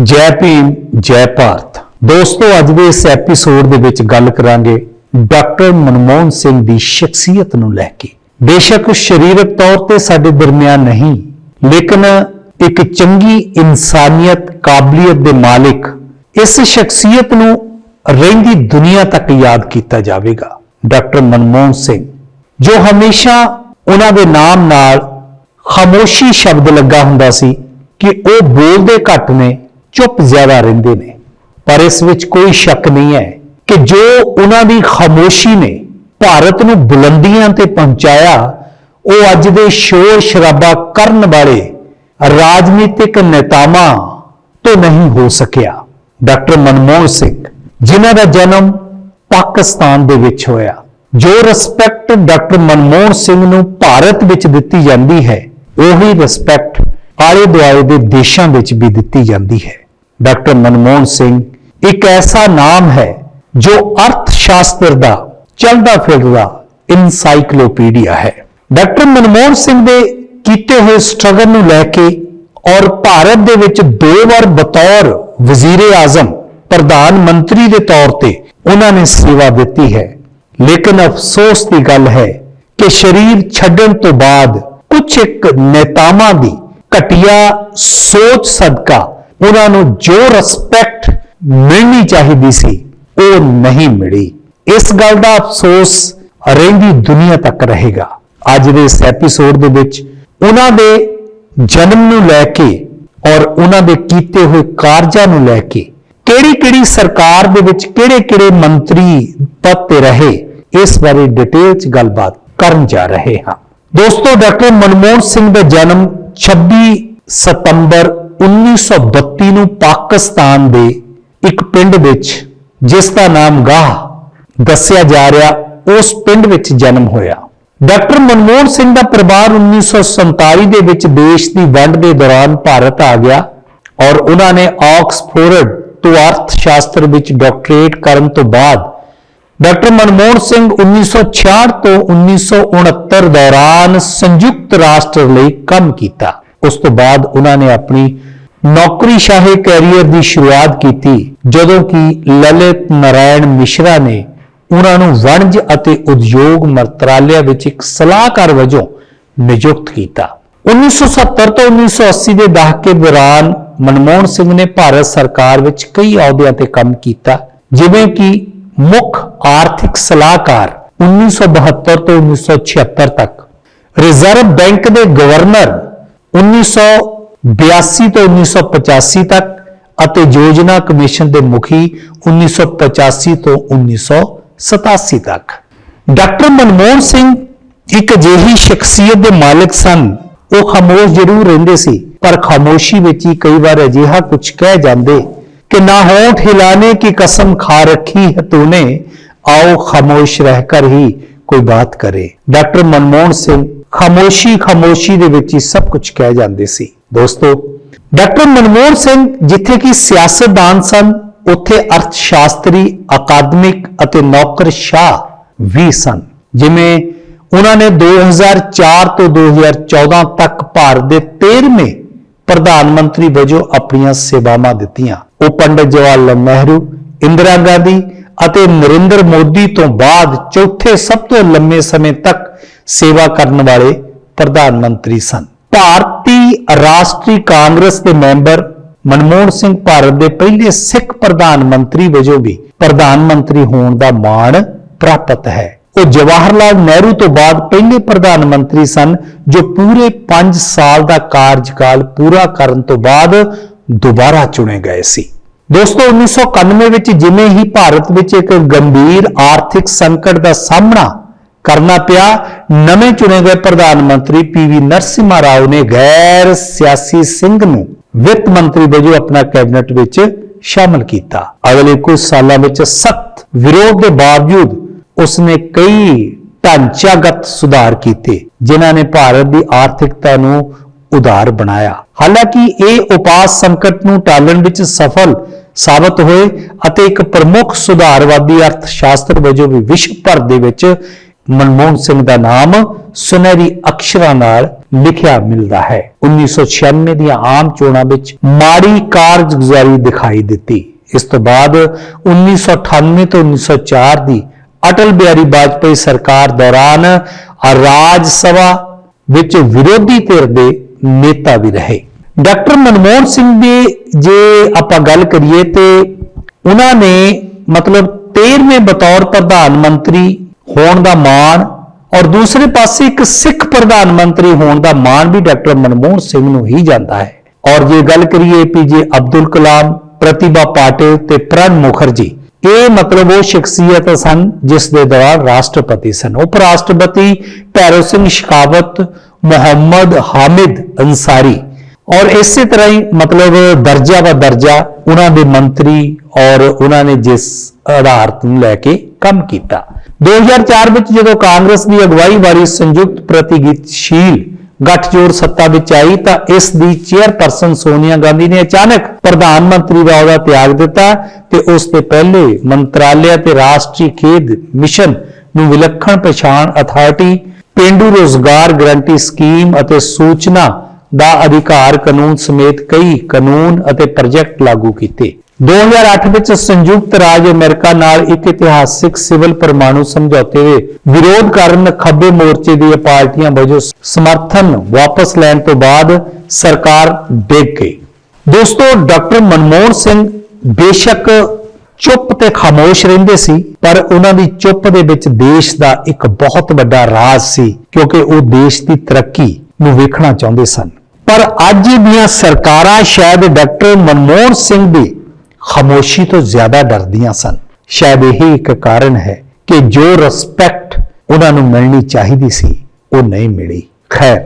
ਜੈ ਭੀਮ, ਜੈ ਭਾਰਤ। ਦੋਸਤੋ, ਅੱਜ ਦੇ ਇਸ ਐਪੀਸੋਡ ਦੇ ਵਿੱਚ ਗੱਲ ਕਰਾਂਗੇ ਡਾਕਟਰ ਮਨਮੋਹਨ ਸਿੰਘ ਦੀ ਸ਼ਖਸੀਅਤ ਨੂੰ ਲੈ ਕੇ। ਬੇਸ਼ੱਕ ਸਰੀਰਕ ਤੌਰ ਤੇ ਸਾਡੇ ਦਰਮਿਆਨ ਨਹੀਂ, ਲੇਕਿਨ ਇੱਕ ਚੰਗੀ ਇਨਸਾਨੀਅਤ, ਕਾਬਲੀਅਤ ਦੇ ਮਾਲਿਕ ਇਸ ਸ਼ਖਸੀਅਤ ਨੂੰ ਰਹਿੰਦੀ ਦੁਨੀਆ ਤੱਕ ਯਾਦ ਕੀਤਾ ਜਾਵੇਗਾ। ਡਾਕਟਰ ਮਨਮੋਹਨ ਸਿੰਘ, ਜੋ ਹਮੇਸ਼ਾ ਉਹਨਾਂ ਦੇ ਨਾਮ ਨਾਲ ਖਾਮੋਸ਼ੀ ਸ਼ਬਦ ਲੱਗਾ ਹੁੰਦਾ ਸੀ ਕਿ ਉਹ ਬੋਲਦੇ ਘੱਟ ਨੇ ਚੁੱਪ ਜ਼ਿਆਦਾ ਰਹਿੰਦੇ ਨੇ। ਪਰ ਇਸ ਵਿੱਚ ਕੋਈ ਸ਼ੱਕ ਨਹੀਂ ਹੈ ਕਿ ਜੋ ਉਹਨਾਂ ਦੀ ਖਾਮੋਸ਼ੀ ਨੇ ਭਾਰਤ ਨੂੰ ਬੁਲੰਦੀਆਂ ਤੇ ਪਹੁੰਚਾਇਆ, ਉਹ ਅੱਜ ਦੇ ਸ਼ੋਰ ਸ਼ਰਾਬਾ ਕਰਨ ਵਾਲੇ ਰਾਜਨੀਤਿਕ ਨੇਤਾਵਾਂ ਤੋਂ ਨਹੀਂ ਹੋ ਸਕਿਆ। ਡਾਕਟਰ ਮਨਮੋਹਨ ਸਿੰਘ, ਜਿਨ੍ਹਾਂ ਦਾ ਜਨਮ ਪਾਕਿਸਤਾਨ ਦੇ ਵਿੱਚ ਹੋਇਆ, ਜੋ ਰਿਸਪੈਕਟ ਡਾਕਟਰ ਮਨਮੋਹਨ ਸਿੰਘ ਨੂੰ ਭਾਰਤ ਵਿੱਚ ਦਿੱਤੀ ਜਾਂਦੀ ਹੈ, ਉਹੀ ਰਿਸਪੈਕਟ ਆਲੇ ਦੁਆਲੇ ਦੇ ਦੇਸ਼ਾਂ ਵਿੱਚ ਵੀ ਦਿੱਤੀ ਜਾਂਦੀ ਹੈ। ਡਾਕਟਰ ਮਨਮੋਹਨ ਸਿੰਘ। ਇੱਕ ਐਸਾ ਨਾਮ ਹੈ ਜੋ ਅਰਥ ਸ਼ਾਸਤਰ ਦਾ ਚਲਦਾ ਫਿਰਦਾ ਇਨਸਾਈਕਲੋਪੀਡੀਆ ਹੈ। ਡਾਕਟਰ ਮਨਮੋਹਨ ਸਿੰਘ ਦੇ ਕੀਤੇ ਹੋਏ ਸਟਰਗਲ ਨੂੰ ਲੈ ਕੇ ਔਰ ਭਾਰਤ ਦੇ ਵਿੱਚ ਦੋ ਵਾਰ ਬਤੌਰ ਵਜ਼ੀਰ ਆਜ਼ਮ ਪ੍ਰਧਾਨ ਮੰਤਰੀ ਦੇ ਤੌਰ ਤੇ ਉਹਨਾਂ ਨੇ ਸੇਵਾ ਦਿੱਤੀ ਹੈ। ਲੇਕਿਨ ਅਫਸੋਸ ਦੀ ਗੱਲ ਹੈ ਕਿ ਸ਼ਰੀਰ ਛੱਡਣ ਤੋਂ ਬਾਅਦ ਕੁਝ ਇੱਕ ਨੇਤਾਵਾਂ ਦੀ ਘਟੀਆ ਸੋਚ ਸਦਕਾ ਉਹਨਾਂ ਨੂੰ ਜੋ ਰਿਸਪੈਕਟ ਮਿਲਣੀ ਚਾਹੀਦੀ ਸੀ, ਉਹ ਨਹੀਂ ਮਿਲੀ। ਇਸ ਗੱਲ ਦਾ ਅਫਸੋਸ ਰਹਿੰਦੀ ਦੁਨੀਆ ਤੱਕ ਰਹੇਗਾ। ਅੱਜ ਦੇ ਇਸ ਐਪੀਸੋਡ ਦੇ ਵਿੱਚ ਉਹਨਾਂ ਦੇ ਜਨਮ ਨੂੰ ਲੈ ਕੇ ਔਰ ਉਹਨਾਂ ਦੇ ਕੀਤੇ ਹੋਏ ਕਾਰਜਾਂ ਨੂੰ ਲੈ ਕੇ ਕਿਹੜੀ ਕਿਹੜੀ ਸਰਕਾਰ ਦੇ ਵਿੱਚ ਕਿਹੜੇ ਕਿਹੜੇ ਮੰਤਰੀ ਪਦ ਤੇ ਰਹੇ, ਇਸ ਬਾਰੇ ਡਿਟੇਲ ਚ ਗੱਲਬਾਤ ਕਰਨ ਜਾ ਰਹੇ ਹਾਂ। ਦੋਸਤੋ, ਡਾਕਟਰ ਮਨਮੋਹਨ ਸਿੰਘ ਦਾ ਜਨਮ 26 ਸਤੰਬਰ 1932 ਨੂੰ ਪਾਕਿਸਤਾਨ ਦੇ ਇੱਕ ਪਿੰਡ ਵਿੱਚ, ਜਿਸ ਦਾ ਨਾਮ ਗਾਹ ਦੱਸਿਆ ਜਾ ਰਿਹਾ, ਉਸ ਪਿੰਡ ਵਿੱਚ ਜਨਮ ਹੋਇਆ। ਡਾਕਟਰ ਮਨਮੋਹਨ ਸਿੰਘ ਦਾ ਪਰਿਵਾਰ 1947 ਦੇ ਵਿੱਚ ਦੇਸ਼ ਦੀ ਵੰਡ ਦੇ ਦੌਰਾਨ ਭਾਰਤ ਆ ਗਿਆ ਔਰ ਉਹਨਾਂ ਨੇ ਆਕਸਫੋਰਡ ਤੋਂ ਅਰਥ ਸ਼ਾਸਤਰ ਵਿੱਚ ਡਾਕਟਰੇਟ ਕਰਨ ਤੋਂ ਬਾਅਦ ਡਾਕਟਰ ਮਨਮੋਹਨ ਸਿੰਘ 1966 ਤੋਂ 1969 ਦੌਰਾਨ ਸੰਯੁਕਤ ਰਾਸ਼ਟਰ ਲਈ ਕੰਮ ਕੀਤਾ। ਉਸ ਤੋਂ ਬਾਅਦ ਉਹਨਾਂ ਨੇ ਆਪਣੀ ਨੌਕਰੀ ਨੌਕਰੀਸ਼ਾਹੀ ਕੈਰੀਅਰ ਦੀ ਸ਼ੁਰੂਆਤ ਕੀਤੀ, ਜਦੋਂ ਕਿ ਲਲਿਤ ਨਾਰਾਇਣ ਮਿਸ਼ਰਾ ਨੇ ਉਹਨਾਂ ਨੂੰ ਵਣਜ ਅਤੇ ਉਦਯੋਗ ਮੰਤਰਾਲਿਆ ਵਿੱਚ ਇੱਕ ਸਲਾਹਕਾਰ ਵਜੋਂ ਨਿਯੁਕਤ ਕੀਤਾ। 1970 ਤੋਂ 1980 ਦੇ ਦਹਾਕੇ ਦੌਰਾਨ ਮਨਮੋਹਨ ਸਿੰਘ ਨੇ ਭਾਰਤ ਸਰਕਾਰ ਵਿੱਚ ਕਈ ਅਹੁਦਿਆਂ ਤੇ ਕੰਮ ਕੀਤਾ, ਜਿਵੇਂ ਕਿ ਮੁੱਖ ਆਰਥਿਕ ਸਲਾਹਕਾਰ 1972 ਤੋਂ 1976 ਤੱਕ। ਰਿਜ਼ਰਵ ਬੈਂਕ ਦੇ ਗਵਰਨਰ 1982 ਤੋਂ 1985 ਤੱਕ ਅਤੇ ਯੋਜਨਾ ਕਮਿਸ਼ਨ ਦੇ ਮੁਖੀ 1985 ਤੋਂ 1987 ਤੱਕ। ਡਾਕਟਰ ਮਨਮੋਹਨ ਸਿੰਘ ਇੱਕ ਅਜਿਹੀ ਸ਼ਖਸੀਅਤ ਦੇ ਮਾਲਕ ਸਨ। ਉਹ ਖਾਮੋਸ਼ ਜ਼ਰੂਰ ਰਹਿੰਦੇ ਸੀ, ਪਰ ਖਾਮੋਸ਼ੀ ਵਿੱਚ ਹੀ ਕਈ ਵਾਰ ਅਜਿਹਾ ਕੁਝ ਕਹਿ ਜਾਂਦੇ ਕਿ ਨਾ ਹੋਠ ਹਿਲਾਣੇ ਕੀ ਕਸਮ ਖਾ ਰੱਖੀ ਹੈ ਆਓ ਖਾਮੋਸ਼ ਰਹਿ रहकर ਹੀ ਕੋਈ ਬਾਤ ਕਰੇ। ਡਾਕਟਰ ਮਨਮੋਹਨ ਸਿੰਘ ਖਾਮੋਸ਼ੀ ਖਾਮੋਸ਼ੀ ਦੇ ਵਿੱਚ ਹੀ ਸਭ ਕੁਝ ਕਹਿ ਜਾਂਦੇ ਸੀ। ਦੋਸਤੋ, ਡਾਕਟਰ ਮਨਮੋਹਨ ਸਿੰਘ ਜਿੱਥੇ ਕਿ ਸਿਆਸਤਦਾਨ ਸਨ, ਉੱਥੇ ਅਰਥ ਸ਼ਾਸਤਰੀ ਅਕਾਦਮਿਕ ਅਤੇ ਨੌਕਰਸ਼ਾਹ ਵੀ ਸਨ। ਜਿਵੇਂ ਉਹਨਾਂ ਨੇ 2004 ਤੋਂ 2014 ਤੱਕ ਭਾਰਤ ਦੇ 13ਵੇਂ ਪ੍ਰਧਾਨ ਮੰਤਰੀ ਵਜੋਂ ਆਪਣੀਆਂ ਸੇਵਾਵਾਂ ਦਿੱਤੀਆਂ। ਉਹ ਪੰਡਿਤ ਜਵਾਹਰ ਲਾਲ ਨਹਿਰੂ, ਇੰਦਰਾ ਗਾਂਧੀ ਅਤੇ ਨਰਿੰਦਰ ਮੋਦੀ ਤੋਂ ਬਾਅਦ ਚੌਥੇ ਸਭ ਤੋਂ ਲੰਮੇ ਸਮੇਂ ਤੱਕ ਸੇਵਾ ਕਰਨ ਵਾਲੇ ਪ੍ਰਧਾਨ ਮੰਤਰੀ ਸਨ। ਭਾਰਤੀ ਰਾਸ਼ਟਰੀ ਕਾਂਗਰਸ ਦੇ ਮੈਂਬਰ ਮਨਮੋਹਨ ਸਿੰਘ ਭਾਰਤ ਦੇ ਪਹਿਲੇ ਸਿੱਖ ਪ੍ਰਧਾਨ ਮੰਤਰੀ ਵਜੋਂ ਵੀ ਪ੍ਰਧਾਨ ਮੰਤਰੀ ਹੋਣ ਦਾ ਮਾਣ ਪ੍ਰਾਪਤ ਹੈ। ਉਹ ਜਵਾਹਰ ਲਾਲ ਨਹਿਰੂ ਤੋਂ ਬਾਅਦ ਪਹਿਲੇ ਪ੍ਰਧਾਨ ਮੰਤਰੀ ਸਨ, ਜੋ ਪੂਰੇ 5 ਸਾਲ ਦਾ ਕਾਰਜਕਾਲ ਪੂਰਾ ਕਰਨ ਤੋਂ ਬਾਅਦ ਦੁਬਾਰਾ ਚੁਣੇ ਗਏ ਸੀ। ਦੋਸਤੋ 1991 ਵਿੱਚ ਜਿਵੇਂ ਹੀ ਭਾਰਤ ਵਿੱਚ ਇੱਕ ਗੰਭੀਰ ਆਰਥਿਕ ਸੰਕਟ ਦਾ ਸਾਹਮਣਾ ਕਰਨਾ ਪਿਆ। ਨਵੇਂ ਚੁਣੇ ਗਏ ਪ੍ਰਧਾਨ ਮੰਤਰੀ ਪੀਵੀ ਨਰਸਿਮਹਾ ਰਾਓ ਨੇ ਗੈਰ ਸਿਆਸੀ ਸਿੰਘ ਨੂੰ ਵਿੱਤ ਮੰਤਰੀ ਵਜੋਂ ਆਪਣਾ ਕੈਬਨਿਟ ਵਿੱਚ ਸ਼ਾਮਲ ਕੀਤਾ। ਅਗਲੇ ਕੁਝ ਸਾਲਾਂ ਵਿੱਚ ਸਖਤ ਵਿਰੋਧ ਦੇ ਬਾਵਜੂਦ ਉਸਨੇ ਕਈ ਢਾਂਚਾਗਤ ਸੁਧਾਰ ਕੀਤੇ, ਜਿਨ੍ਹਾਂ ਨੇ ਭਾਰਤ ਦੀ ਆਰਥਿਕਤਾ ਨੂੰ ਉਦਾਰ ਬਣਾਇਆ। ਹਾਲਾਂਕਿ ਇਹ ਉਪਾਸ ਸੰਕਟ ਨੂੰ ਟਾਲਣ ਵਿੱਚ ਸਫਲ ਸਾਬਤ ਹੋਏ ਅਤੇ ਇੱਕ ਪ੍ਰਮੁੱਖ ਸੁਧਾਰਵਾਦੀ ਅਰਥ ਸ਼ਾਸਤਰ ਵਜੋਂ ਵੀ ਵਿਸ਼ਵ ਭਰ ਦੇ ਵਿੱਚ ਮਨਮੋਹਨ ਸਿੰਘ ਦਾ ਨਾਮ ਸੁਨਹਿਰੀ ਅਕਸ਼ਰਾਂ ਨਾਲ ਲਿਖਿਆ ਮਿਲਦਾ ਹੈ। 1996 ਦੀਆਂ ਆਮ ਚੋਣਾਂ ਵਿੱਚ ਮਾੜੀ ਕਾਰਜਗੁਜ਼ਾਰੀ ਦਿਖਾਈ ਦਿੱਤੀ। ਇਸ ਤੋਂ ਬਾਅਦ 1998 ਤੋਂ 1904 ਦੀ ਅਟਲ ਬਿਹਾਰੀ ਵਾਜਪੇਈ ਸਰਕਾਰ ਦੌਰਾਨ ਰਾਜ ਸਭਾ ਵਿੱਚ ਵਿਰੋਧੀ ਧਿਰ ਦੇ ਨੇਤਾ ਵੀ ਰਹੇ। ਡਾਕਟਰ ਮਨਮੋਹਨ ਸਿੰਘ ਦੀ ਜੇ ਆਪਾਂ ਗੱਲ ਕਰੀਏ ਤੇ ਉਹਨਾਂ ਨੇ ਮਤਲਬ 13ਵੇਂ ਬਤੌਰ ਪ੍ਰਧਾਨ ਮੰਤਰੀ ਹੋਣ ਦਾ ਮਾਣ, ਔਰ ਦੂਸਰੇ ਪਾਸੇ ਇੱਕ ਸਿੱਖ ਪ੍ਰਧਾਨ ਮੰਤਰੀ ਹੋਣ ਦਾ ਮਾਣ ਵੀ ਡਾਕਟਰ ਮਨਮੋਹਨ ਸਿੰਘ ਨੂੰ ਹੀ ਜਾਂਦਾ ਹੈ। ਔਰ ਜੇ ਗੱਲ ਕਰੀਏ ਪੀਜੇ ਅਬਦੁਲ ਕਲਾਮ, ਪ੍ਰਤਿਭਾ ਪਾਟਿਲ ਤੇ ਪ੍ਰਣ ਮੁਖਰਜੀ, ਇਹ ਮਤਲਬ ਉਹ ਸ਼ਖਸੀਅਤ ਸਨ ਜਿਸ ਦੇ ਦੌਰਾਨ ਰਾਸ਼ਟਰਪਤੀ ਸਨ। ਉਪ ਰਾਸ਼ਟਰਪਤੀ ਭੈਰੋ ਸਿੰਘ ਸ਼ਿਕਾਵਤ, ਮੁਹੰਮਦ ਹਾਮਿਦ ਅੰਸਾਰੀ ਔਰ ਇਸੇ ਤਰ੍ਹਾਂ ਹੀ ਮਤਲਬ ਦਰਜਾ ਵਾ ਦਰਜਾ ਉਹਨਾਂ ਦੇ ਮੰਤਰੀ ਔਰ ਉਹਨਾਂ ਨੇ ਜਿਸ ਆਧਾਰਤ ਨੂੰ ਲੈ ਕੇ ਕੰਮ ਕੀਤਾ। 2004 ਵਿੱਚ ਜਦੋਂ ਕਾਂਗਰਸ ਦੀ ਅਗਵਾਈ ਵਾਲੀ ਸੰਯੁਕਤ ਪ੍ਰਤੀਗਿਤਸ਼ੀਲ ਗੱਠਜੋੜ ਸੱਤਾ ਵਿੱਚ ਆਈ ਤਾਂ ਇਸ ਦੀ ਚੇਅਰਪਰਸਨ ਸੋਨੀਆ ਗਾਂਧੀ ਨੇ ਅਚਾਨਕ ਪ੍ਰਧਾਨ ਮੰਤਰੀ ਦਾ ਅਹੁਦਾ ਤਿਆਗ ਦਿੱਤਾ ਤੇ ਉਸ ਦੇ ਪਹਿਲੇ ਮੰਤਰਾਲਿਆ ਤੇ ਰਾਸ਼ਟਰੀ ਖੇਡ ਮਿਸ਼ਨ ਨੂੰ ਵਿਲੱਖਣ ਪਛਾਣ ਅਥਾਰਟੀ, ਪੇਂਡੂ ਰੋਜ਼ਗਾਰ ਗਰੰਟੀ ਸਕੀਮ ਅਤੇ ਸੂਚਨਾ ਦਾ ਅਧਿਕਾਰ ਕਾਨੂੰਨ ਸਮੇਤ ਕਈ ਕਾਨੂੰਨ ਅਤੇ ਪ੍ਰੋਜੈਕਟ ਲਾਗੂ ਕੀਤੇ। 2008 ਵਿੱਚ ਸੰਯੁਕਤ ਰਾਜ ਅਮਰੀਕਾ ਨਾਲ ਇੱਕ ਇਤਿਹਾਸਿਕ ਸਿਵਲ ਪਰਮਾਣੂ ਸਮਝੌਤੇ ਦੇ ਵਿਰੋਧ ਕਾਰਨ ਖੱਬੇ ਮੋਰਚੇ ਦੀਆਂ ਪਾਰਟੀਆਂ ਵਜੋਂ ਸਮਰਥਨ ਵਾਪਸ ਲੈਣ ਤੋਂ ਬਾਅਦ ਸਰਕਾਰ ਡਿੱਗ ਗਈ। ਦੋਸਤੋ, ਡਾਕਟਰ ਮਨਮੋਹਨ ਸਿੰਘ ਬੇਸ਼ੱਕ ਚੁੱਪ ਤੇ ਖਾਮੋਸ਼ ਰਹਿੰਦੇ ਸੀ, ਪਰ ਉਹਨਾਂ ਦੀ ਚੁੱਪ ਦੇ ਵਿੱਚ ਦੇਸ਼ ਦਾ ਇੱਕ ਬਹੁਤ ਵੱਡਾ ਰਾਜ਼ ਸੀ, ਕਿਉਂਕਿ ਉਹ ਦੇਸ਼ ਦੀ ਤਰੱਕੀ ਨੂੰ ਵੇਖਣਾ ਚਾਹੁੰਦੇ ਸਨ। ਪਰ ਅੱਜ ਦੀਆਂ ਸਰਕਾਰਾਂ ਸ਼ਾਇਦ ਡਾਕਟਰ ਮਨਮੋਹਨ ਸਿੰਘ ਦੀ ਖਾਮੋਸ਼ੀ ਤੋਂ ਜ਼ਿਆਦਾ ਡਰਦੀਆਂ ਸਨ। ਸ਼ਾਇਦ ਇਹ ਇੱਕ ਕਾਰਨ ਹੈ ਕਿ ਜੋ ਰਿਸਪੈਕਟ ਉਹਨਾਂ ਨੂੰ ਮਿਲਣੀ ਚਾਹੀਦੀ ਸੀ, ਉਹ ਨਹੀਂ ਮਿਲੀ। ਖੈਰ,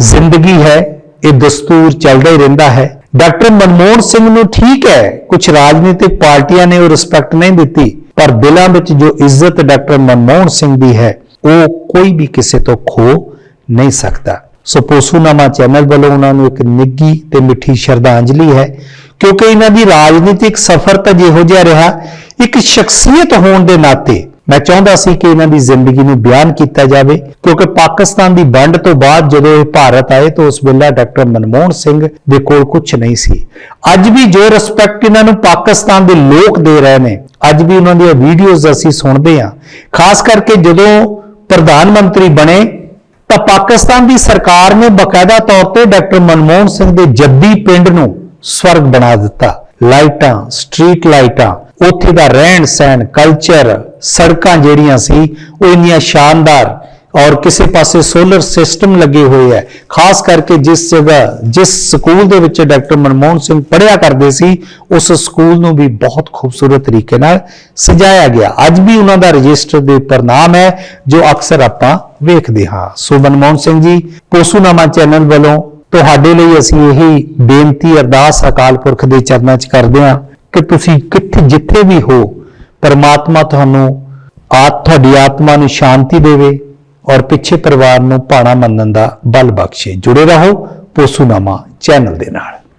ਜ਼ਿੰਦਗੀ ਹੈ, ਇਹ ਦਸਤੂਰ ਚੱਲਦਾ ਹੀ ਰਹਿੰਦਾ ਹੈ। ਡਾਕਟਰ ਮਨਮੋਹਨ ਸਿੰਘ ਨੂੰ ਠੀਕ ਹੈ ਕੁਝ ਰਾਜਨੀਤਿਕ ਪਾਰਟੀਆਂ ਨੇ ਉਹ ਰਿਸਪੈਕਟ ਨਹੀਂ ਦਿੱਤੀ, ਪਰ ਦਿਲਾਂ ਵਿੱਚ ਜੋ ਇੱਜ਼ਤ ਡਾਕਟਰ ਮਨਮੋਹਨ ਸਿੰਘ ਦੀ ਹੈ, ਉਹ ਕੋਈ ਵੀ ਕਿਸੇ ਤੋਂ ਖੋ ਨਹੀਂ ਸਕਦਾ। ਸੋ ਪੋਸੂਨਾਮਾ ਚੈਨਲ ਵੱਲੋਂ ਉਹਨਾਂ ਨੂੰ ਇੱਕ ਨਿੱਗੀ ਤੇ ਮਿੱਠੀ ਸ਼ਰਧਾਂਜਲੀ ਹੈ, ਕਿਉਂਕਿ ਇਹਨਾਂ ਦੀ ਰਾਜਨੀਤਿਕ ਸਫ਼ਰ ਤਾਂ ਜਿਹੋ ਜਿਹਾ ਰਿਹਾ, ਇੱਕ ਸ਼ਖਸੀਅਤ ਹੋਣ ਦੇ ਨਾਤੇ, ਮੈਂ ਚਾਹੁੰਦਾ ਸੀ ਕਿ ਇਹਨਾਂ ਦੀ ਜ਼ਿੰਦਗੀ ਨੂੰ ਬਿਆਨ ਕੀਤਾ ਜਾਵੇ, ਕਿਉਂਕਿ ਪਾਕਿਸਤਾਨ ਦੀ ਵੰਡ ਤੋਂ ਬਾਅਦ ਜਦੋਂ ਇਹ ਭਾਰਤ ਆਏ ਤਾਂ ਉਸ ਵੇਲੇ ਡਾਕਟਰ ਮਨਮੋਹਨ ਸਿੰਘ ਦੇ ਕੋਲ ਕੁਝ ਨਹੀਂ ਸੀ। ਅੱਜ ਵੀ ਜੋ ਰਿਸਪੈਕਟ ਇਹਨਾਂ ਨੂੰ ਪਾਕਿਸਤਾਨ ਦੇ ਲੋਕ ਦੇ ਰਹੇ ਨੇ, ਅੱਜ ਵੀ ਉਹਨਾਂ ਦੀਆਂ ਵੀਡੀਓਜ਼ ਅਸੀਂ ਸੁਣਦੇ ਹਾਂ, ਖਾਸ ਕਰਕੇ ਜਦੋਂ ਪ੍ਰਧਾਨ ਮੰਤਰੀ ਬਣੇ ਤਾਂ ਪਾਕਿਸਤਾਨ ਦੀ ਸਰਕਾਰ ਨੇ ਬਕਾਇਦਾ ਤੌਰ ਤੇ ਡਾਕਟਰ ਮਨਮੋਹਨ ਸਿੰਘ ਦੇ ਜੱਦੀ ਪਿੰਡ ਨੂੰ ਸਵਰਗ ਬਣਾ ਦਿੱਤਾ। ਲਾਈਟਾਂ, ਸਟਰੀਟ ਲਾਈਟਾਂ, ਉੱਥੇ ਦਾ ਰਹਿਣ ਸਹਿਣ ਕਲਚਰ ਸੜਕਾਂ ਜਿਹੜੀਆਂ ਸੀ, ਉਹ ਇੰਨੀਆਂ ਸ਼ਾਨਦਾਰ ਔਰ ਕਿਸੇ ਪਾਸੇ ਸੋਲਰ ਸਿਸਟਮ ਲੱਗੇ ਹੋਏ ਹੈ। ਖਾਸ ਕਰਕੇ ਜਿਸ ਜਗ੍ਹਾ, ਜਿਸ ਸਕੂਲ ਦੇ ਵਿੱਚ ਡਾਕਟਰ ਮਨਮੋਹਨ ਸਿੰਘ ਪੜ੍ਹਿਆ ਕਰਦੇ ਸੀ, ਉਸ ਸਕੂਲ ਨੂੰ ਵੀ ਬਹੁਤ ਖੂਬਸੂਰਤ ਤਰੀਕੇ ਨਾਲ ਸਜਾਇਆ ਗਿਆ। ਅੱਜ ਵੀ ਉਹਨਾਂ ਦਾ ਰਜਿਸਟਰ ਦੇ ਉੱਪਰ ਨਾਮ ਹੈ, ਜੋ ਅਕਸਰ ਆਪਾਂ ਵੇਖਦੇ ਹਾਂ। ਸੋ ਮਨਮੋਹਨ ਸਿੰਘ ਜੀ, ਪੋਸੂਨਾਮਾ ਚੈਨਲ ਵੱਲੋਂ ਤੁਹਾਡੇ ਲਈ ਅਸੀਂ ਇਹੀ ਬੇਨਤੀ, ਅਰਦਾਸ ਅਕਾਲ ਪੁਰਖ ਦੇ ਚਰਨਾਂ 'ਚ ਕਰਦੇ ਹਾਂ ਕਿ ਤੁਸੀਂ ਕਿੱਥੇ ਜਿੱਥੇ ਵੀ ਹੋ, ਪਰਮਾਤਮਾ ਤੁਹਾਨੂੰ ਆਤ ਤੁਹਾਡੀ ਆਤਮਾ ਨੂੰ ਸ਼ਾਂਤੀ ਦੇਵੇ ਔਰ ਪਿੱਛੇ ਪਰਿਵਾਰ ਨੂੰ ਭਾਣਾ ਮੰਨਣ ਦਾ ਬਲ ਬਖਸ਼ੇ। ਜੁੜੇ ਰਹੋ ਪੋਸੂਨਾਮਾ ਚੈਨਲ ਦੇ ਨਾਲ।